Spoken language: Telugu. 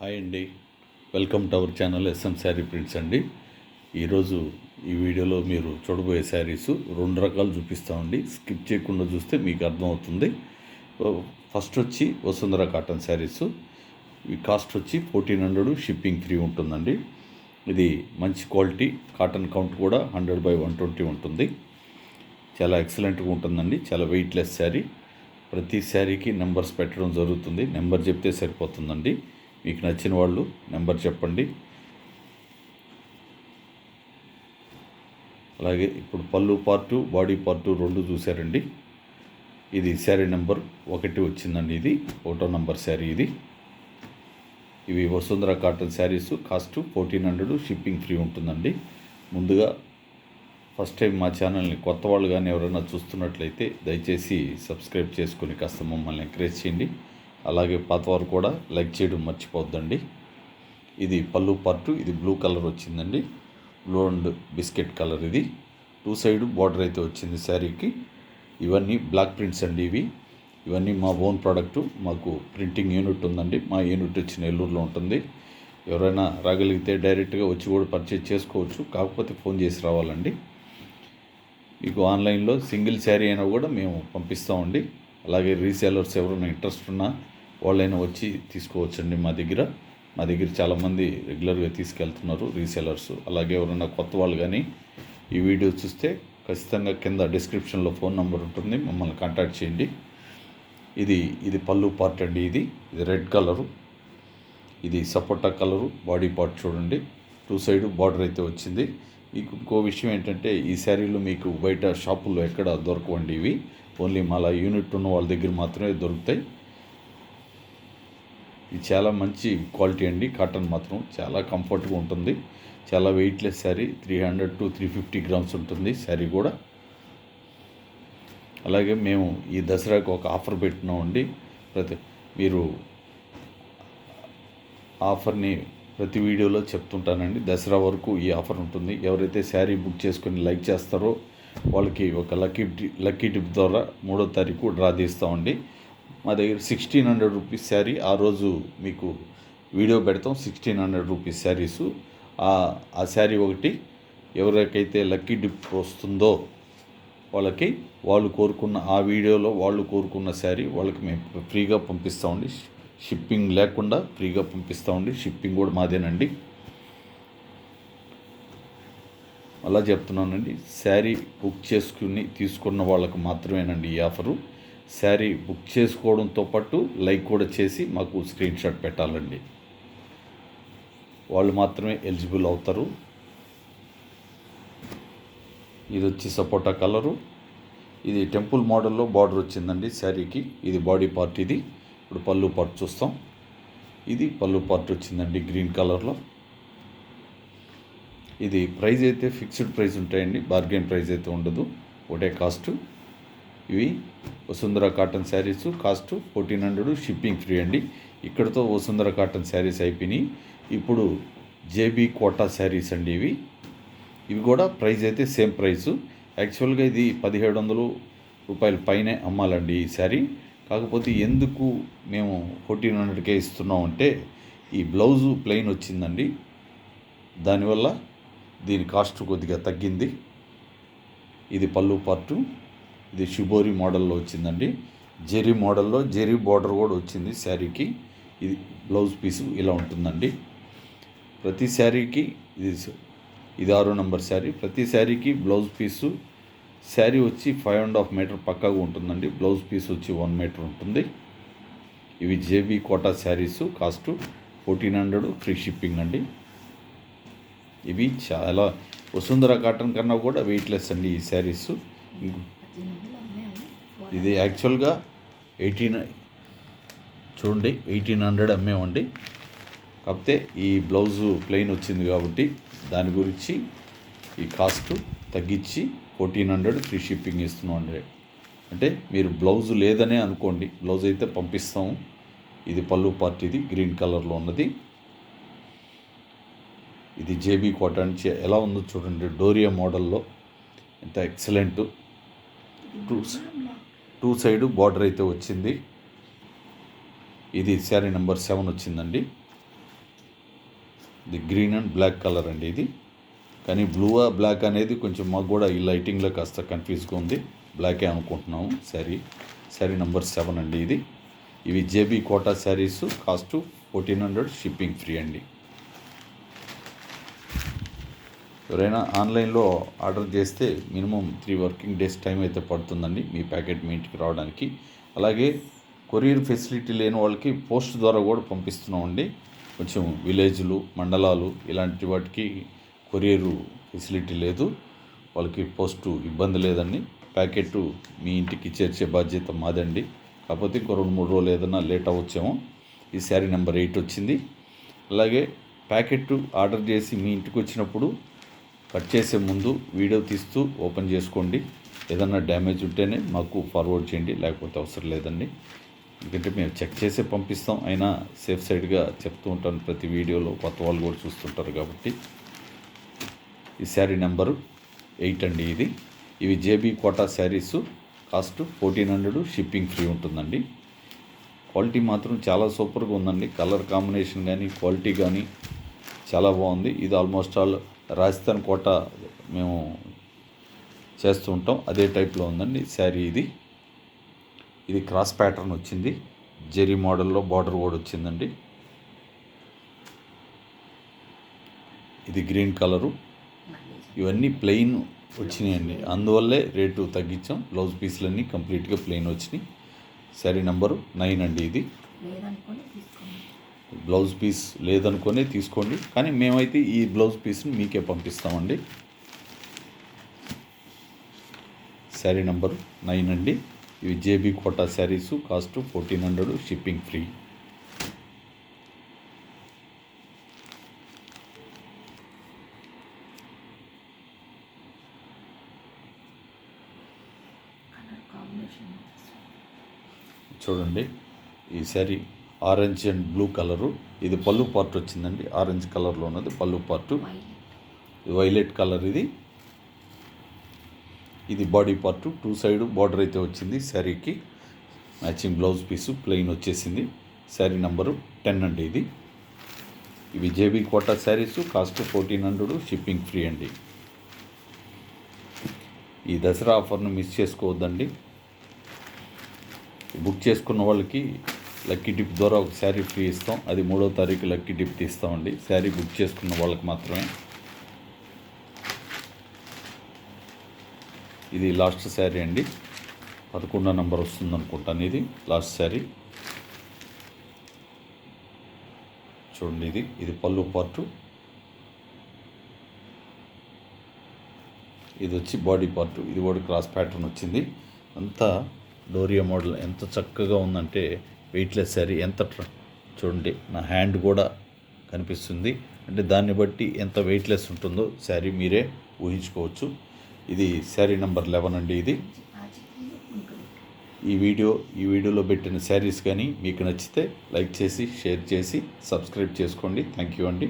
హాయ్ అండి. Welcome to our channel SM sari prints అండి. ఈరోజు ఈ వీడియోలో మీరు చూడబోయే శారీస్ రెండు రకాలు చూపిస్తామండి స్కిప్ చేయకుండా చూస్తే మీకు అర్థమవుతుంది. ఫస్ట్ వచ్చి వసుంధర కాటన్ శారీస్. ఈ కాస్ట్ వచ్చి ఫోర్టీన్ హండ్రెడ్ షిప్పింగ్ ఫ్రీ ఉంటుందండి. ఇది మంచి క్వాలిటీ కాటన్ కౌంట్ కూడా హండ్రెడ్ బై వన్ ట్వంటీ ఉంటుంది. చాలా ఎక్సలెంట్గా ఉంటుందండి చాలా వెయిట్లెస్ శారీ. ప్రతి శారీకి నెంబర్స్ పెట్టడం జరుగుతుంది నెంబర్ చెప్తే సరిపోతుందండి. మీకు నచ్చిన వాళ్ళు నెంబర్ చెప్పండి. అలాగే ఇప్పుడు పళ్ళు పార్టు బాడీ పార్టు రెండు చూశారండి. ఇది శారీ నెంబర్ ఒకటి వచ్చిందండి ఇది ఒకటో నెంబర్ శారీ ఇది. ఇవి Vasundhara cotton saris cost fourteen hundred shipping free ఉంటుందండి. ముందుగా ఫస్ట్ టైం మా ఛానల్ని కొత్త వాళ్ళు కానీ ఎవరైనా చూస్తున్నట్లయితే దయచేసి సబ్స్క్రైబ్ చేసుకుని కాస్త మమ్మల్ని ఎంకరేజ్ చేయండి. అలాగే పాతవారు కూడా లైక్ చేయడం మర్చిపోద్దండి ఇది పళ్ళు పార్టు ఇది బ్లూ కలర్ వచ్చిందండి. బ్లూ అండ్ బిస్కెట్ కలర్ ఇది. టూ సైడ్ బార్డర్ అయితే వచ్చింది శారీకి. ఇవన్నీ బ్లాక్ ప్రింట్స్ అండి ఇవి. ఇవన్నీ మా ఓన్ ప్రోడక్ట్ మాకు ప్రింటింగ్ యూనిట్ ఉందండి. మా యూనిట్ వచ్చి నెల్లూరులో ఉంటుంది. ఎవరైనా రాగలిగితే డైరెక్ట్గా వచ్చి కూడా పర్చేజ్ చేసుకోవచ్చు. కాకపోతే ఫోన్ చేసి రావాలండి. మీకు ఆన్లైన్లో సింగిల్ శారీ అయినా కూడా మేము పంపిస్తామండి. అలాగే రీసేలర్స్ ఎవరైనా ఇంట్రెస్ట్ ఉన్నా వాళ్ళైనా వచ్చి తీసుకోవచ్చండి మా దగ్గర. మా దగ్గర చాలామంది రెగ్యులర్గా తీసుకెళ్తున్నారు రీసేలర్స్ అలాగే ఎవరైనా కొత్త వాళ్ళు కానీ ఈ వీడియో చూస్తే ఖచ్చితంగా కింద డిస్క్రిప్షన్లో ఫోన్ నెంబర్ ఉంటుంది. మమ్మల్ని కాంటాక్ట్ చేయండి. ఇది ఇది పళ్ళు పార్ట్ అండి ఇది. ఇది రెడ్ కలరు. ఇది సపోటా కలరు. బాడీ పార్ట్ చూడండి. టూ సైడ్ బార్డర్ అయితే వచ్చింది. ఇంకో విషయం ఏంటంటే ఈ శారీలు మీకు బయట షాపుల్లో ఎక్కడ దొరకవండి ఇవి. ఓన్లీ మళ్ళా యూనిట్ ఉన్న వాళ్ళ దగ్గర మాత్రమే దొరుకుతాయి. ఇది చాలా మంచి క్వాలిటీ అండి. కాటన్ మాత్రం చాలా కంఫర్ట్గా ఉంటుంది. చాలా weightless sari three hundred to three fifty grams ఉంటుంది శారీ కూడా. అలాగే మేము ఈ దసరాకు ఒక ఆఫర్ పెట్టినామండి ప్రతి మీరు ఆఫర్ని ప్రతి వీడియోలో చెప్తుంటానండి. దసరా వరకు ఈ ఆఫర్ ఉంటుంది. ఎవరైతే శారీ బుక్ చేసుకొని లైక్ చేస్తారో వాళ్ళకి ఒక లక్కీ లక్కీ టిప్ ద్వారా మూడో తారీఖు డ్రా తీస్తామండి. మా దగ్గర సిక్స్టీన్ హండ్రెడ్ రూపీస్ శారీ. ఆ రోజు మీకు వీడియో పెడతాం. Sixteen hundred rupees saris. ఆ- శారీ ఒకటి ఎవరికైతే లక్కీ డిప్ వస్తుందో వాళ్ళకి వాళ్ళు కోరుకున్న ఆ వీడియోలో వాళ్ళు కోరుకున్న శారీ వాళ్ళకి మేము ఫ్రీగా పంపిస్తామండి షిప్పింగ్ లేకుండా ఫ్రీగా పంపిస్తామండి షిప్పింగ్ కూడా మాదేనండి. అలా చెప్తున్నానండి. శారీ బుక్ చేసుకుని తీసుకున్న వాళ్ళకి మాత్రమేనండి ఈ ఆఫరు. శారీ బుక్ చేసుకోవడంతో పాటు లైక్ కూడా చేసి మాకు స్క్రీన్ షాట్ పెట్టాలండి. వాళ్ళు మాత్రమే ఎలిజిబుల్ అవుతారు. ఇది వచ్చి సపోటా కలరు. ఇది టెంపుల్ మోడల్లో బార్డర్ వచ్చిందండి శారీకి. ఇది బాడీ పార్ట్ ఇది. ఇప్పుడు పళ్ళు పార్ట్ చూస్తాం. ఇది పళ్ళు పార్ట్ వచ్చిందండి గ్రీన్ కలర్లో. ఇది ప్రైస్ అయితే ఫిక్స్డ్ ప్రైస్ ఉంటాయండి. బార్గెన్ ప్రైస్ అయితే ఉండదు. ఒకటే కాస్ట్. ఇవి Vasundhara cotton saris cost fourteen hundred shipping free అండి. ఇక్కడతో వసుంధర కాటన్ శారీస్ అయిపోయినాయి. ఇప్పుడు జేబీ కోటా శారీస్ అండి ఇవి. ఇవి కూడా ప్రైస్ అయితే సేమ్ ప్రైస్. యాక్చువల్గా ఇది పదిహేడు వందలు రూపాయల పైనే అమ్మాలండి ఈ శారీ. కాకపోతే ఎందుకు మేము ఫోర్టీన్ హండ్రెడ్కే ఇస్తున్నాం అంటే ఈ బ్లౌజు ప్లెయిన్ వచ్చిందండి. దానివల్ల దీని కాస్ట్ కొద్దిగా తగ్గింది. ఇది పళ్ళు పార్టు. ఇది షిబోరి మోడల్లో వచ్చిందండి. జెరీ మోడల్లో జెరీ బార్డర్ కూడా వచ్చింది శారీకి. ఇది బ్లౌజ్ పీసు ఇలా ఉంటుందండి. ప్రతి శారీకి ఇది ఇది ఆరో నెంబర్ శారీ. ప్రతి శారీకి బ్లౌజ్ పీసు. శారీ వచ్చి ఫైవ్ అండ్ హాఫ్ మీటర్ పక్కాగా ఉంటుందండి. బ్లౌజ్ పీస్ వచ్చి వన్ మీటర్ ఉంటుంది. ఇవి JB Kota saris. Cost fourteen hundred free shipping అండి. ఇవి చాలా వసుంధర కాటన్ కన్నా కూడా వెయిట్లెస్ అండి ఈ శారీస్. ఇది యాక్చువల్గా ఎయిటీన్ చూడండి ఎయిటీన్ హండ్రెడ్ అమ్మేమండి కాకపోతే ఈ బ్లౌజు ప్లెయిన్ వచ్చింది కాబట్టి దాని గురించి ఈ కాస్ట్ తగ్గించి ఫోర్టీన్ హండ్రెడ్ ఫ్రీ షిప్పింగ్ ఇస్తున్నాం అండి. అంటే మీరు బ్లౌజ్ లేదనే అనుకోండి బ్లౌజ్ అయితే పంపిస్తాము. ఇది పళ్ళు పార్ట్ ఇది గ్రీన్ కలర్లో ఉన్నది. ఇది జేబీ కాటన్ చే- ఎలా ఉందో చూడండి డోరియా మోడల్లో. ఎంత excellent. Two two side border అయితే వచ్చింది. ఇది శారీ నెంబర్ సెవెన్ వచ్చిందండి. ఇది గ్రీన్ అండ్ బ్లాక్ కలర్ అండి ఇది. కానీ బ్లూ బ్లాక్ అనేది కొంచెం మాకు కూడా ఈ లైటింగ్లో కాస్త కన్ఫ్యూజ్గా ఉంది. బ్లాకే అనుకుంటున్నాము శారీ. శారీ నెంబర్ సెవెన్ అండి ఇది. ఇవి JB Kota saris cost fourteen hundred shipping free అండి. ఎవరైనా ఆన్లైన్లో ఆర్డర్ చేస్తే minimum three working days time అయితే పడుతుందండి మీ ప్యాకెట్ మీ ఇంటికి రావడానికి. అలాగే కొరియర్ ఫెసిలిటీ లేని వాళ్ళకి పోస్ట్ ద్వారా కూడా పంపిస్తున్నామండి. కొంచెం విలేజ్లు మండలాలు ఇలాంటి వాటికి కొరియర్ ఫెసిలిటీ లేదు. వాళ్ళకి పోస్టు ఇబ్బంది లేదండి. ప్యాకెట్ మీ ఇంటికి చేర్చే బాధ్యత మాదండి. కాకపోతే ఇంకో రెండు మూడు రోజులు ఏదైనా లేట్ అవ్వచ్చేమో ఈ శారీ నెంబర్ ఎయిట్ వచ్చింది. అలాగే ప్యాకెట్ ఆర్డర్ చేసి మీ ఇంటికి వచ్చినప్పుడు కట్ చేసే ముందు వీడియో తీస్తూ ఓపెన్ చేసుకోండి. ఏదన్నా డ్యామేజ్ ఉంటేనే మాకు ఫార్వర్డ్ చేయండి లేకపోతే అవసరం లేదండి. ఎందుకంటే మేము చెక్ చేసే పంపిస్తాం అయినా సేఫ్ సైడ్గా చెప్తూ ఉంటాను. ప్రతి వీడియోలో కొత్త వాళ్ళు కూడా చూస్తుంటారు కాబట్టి. ఈ శారీ నెంబరు ఎయిట్ అండి ఇది. ఇవి JB Kota saris. Cost fourteen hundred shipping free ఉంటుందండి. క్వాలిటీ మాత్రం చాలా సూపర్గా ఉందండి. కలర్ కాంబినేషన్ కానీ క్వాలిటీ కానీ చాలా బాగుంది. ఇది ఆల్మోస్ట్ ఆల్ రాజస్థాన్ కోట మేము చేస్తూ ఉంటాం. అదే టైప్లో ఉందండి శారీ ఇది. ఇది క్రాస్ ప్యాటర్న్ వచ్చింది. జెరీ మోడల్లో బార్డర్ కూడా వచ్చిందండి. ఇది గ్రీన్ కలరు. ఇవన్నీ ప్లెయిన్ వచ్చినాయండి. అందువల్లే రేటు తగ్గించాం. బ్లౌజ్ పీసులన్నీ కంప్లీట్గా ప్లెయిన్ వచ్చినాయి. శారీ నెంబరు నైన్ అండి ఇది. బ్లౌజ్ పీస్ లేదనుకునే తీసుకోండి. కానీ మేమైతే ఈ బ్లౌజ్ పీస్ని మీకే పంపిస్తామండి. శారీ నెంబర్ నైన్ అండి. ఇవి JB Kota saris cost fourteen hundred shipping free. చూడండి ఈ sari orange and blue colour. ఇది పళ్ళు పార్ట్ వచ్చిందండి. ఆరెంజ్ కలర్లో ఉన్నది పళ్ళు పార్ట్. వైలెట్ కలర్ ఇది. ఇది body part. Two side border అయితే వచ్చింది శారీకి. మ్యాచింగ్ బ్లౌజ్ పీసు ప్లెయిన్ వచ్చేసింది. శారీ నెంబరు టెన్ అండి ఇది. ఇవి JB Kota saris cost fourteen hundred shipping free అండి. ఈ దసరా ఆఫర్ను మిస్ చేసుకోవద్దండి. బుక్ చేసుకున్న వాళ్ళకి లక్కీ డిప్ ద్వారా ఒక శారీ ఫ్రీ ఇస్తాం. అది మూడో తారీఖు లక్కీ డిప్ తీస్తామండి. శారీ బుక్ చేసుకున్న వాళ్ళకి మాత్రమే. ఇది లాస్ట్ శారీ అండి. పదకొండో నెంబర్ వస్తుంది అనుకుంటాను ఇది లాస్ట్ శారీ. చూడండి ఇది. ఇది పళ్ళు పార్టు. ఇది వచ్చి బాడీ పార్ట్. ఇది కూడా క్రాస్ ప్యాటర్న్ వచ్చింది. అంతా డోరియా మోడల్. ఎంత చక్కగా ఉందంటే వెయిట్లెస్ శారీ ఎంత చూడండి నా హ్యాండ్ కూడా కనిపిస్తుంది. అంటే దాన్ని బట్టి ఎంత వెయిట్లెస్ ఉంటుందో శారీ మీరే ఊహించుకోవచ్చు. ఇది శారీ నెంబర్ లెవెన్ అండి ఇది. ఈ వీడియో ఈ వీడియోలో పెట్టిన శారీస్ కానీ మీకు నచ్చితే లైక్ చేసి షేర్ చేసి సబ్స్క్రైబ్ చేసుకోండి. థ్యాంక్ యూ అండి.